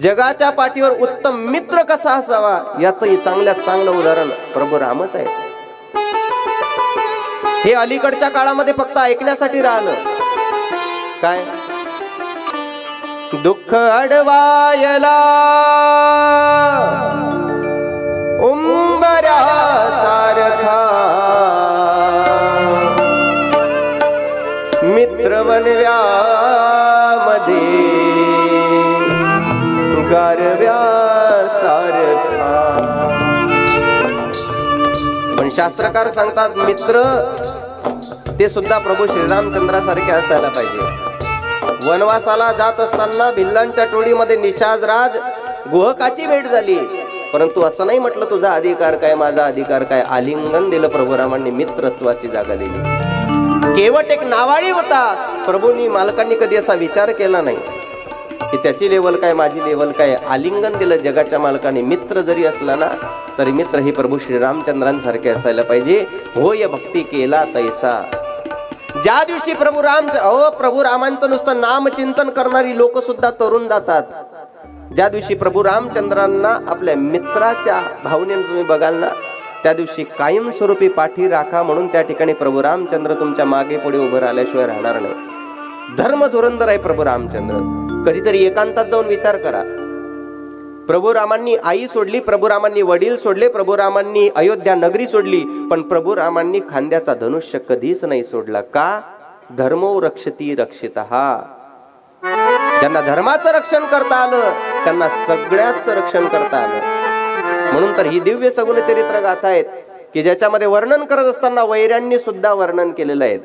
जगाच्या पाठीवर उत्तम मित्र कसा असावा याचंही चांगल्यात चांगलं उदाहरण प्रभू रामच आहे. हे अलीकडच्या काळामध्ये फक्त ऐकण्यासाठी राहिलं. काय? दुःख अडवायला उंबऱ्या सारखा. मित्र बनव्यामध्ये गारव्या सारखा पण शास्त्रकार सांगतात मित्र ते सुद्धा प्रभू श्रीरामचंद्रासारखे असायला पाहिजे. वनवासाला जात असताना भिल्लांच्या टोळीमध्ये निशाज राज गुहकाची भेट झाली. परंतु असं नाही म्हटलं तुझा अधिकार काय माझा अधिकार काय? आलिंगन दिलं प्रभुरामांनी मित्रत्वाची जागा दिली. केवट एक नावाळी होता. प्रभूंनी मालकांनी कधी असा विचार केला नाही. की त्याची लेवल काय माझी लेवल काय? आलिंगन दिलं जगाच्या मालकाने. मित्र जरी असला ना तरी मित्र हे प्रभू श्रीरामचंद्रांसारखे असायला पाहिजे. होय भक्ती केला तैसा. ज्या दिवशी प्रभू राम अहो प्रभू रामांचं नुसतं नामचिंतन करणारी लोक सुद्धा तरुण जातात. ज्या दिवशी प्रभू रामचंद्रांना आपल्या मित्राच्या भावनेने तुम्ही बघाल ना त्या दिवशी कायमस्वरूपी पाठी राखा म्हणून त्या ठिकाणी प्रभू रामचंद्र तुमच्या मागे पुढे उभं राहिल्याशिवाय राहणार नाही. धर्म धुरंधर आहे प्रभू रामचंद्र. कधीतरी एकांतात जाऊन विचार करा. प्रभू रामांनी आई सोडली प्रभू रामांनी वडील सोडले प्रभू रामांनी अयोध्या नगरी सोडली पण प्रभू रामांनी खांद्याचा धनुष्य कधीच नाही सोडला. का? धर्मो रक्षती रक्षित ज्यांना धर्माचं रक्षण करता आलं त्यांना सगळ्याच रक्षण करता आलं. म्हणून तर ही दिव्य सगुण चरित्र गाथा आहेत की ज्याच्यामध्ये वर्णन करत असताना वैऱ्यांनी सुद्धा वर्णन केलेलं आहे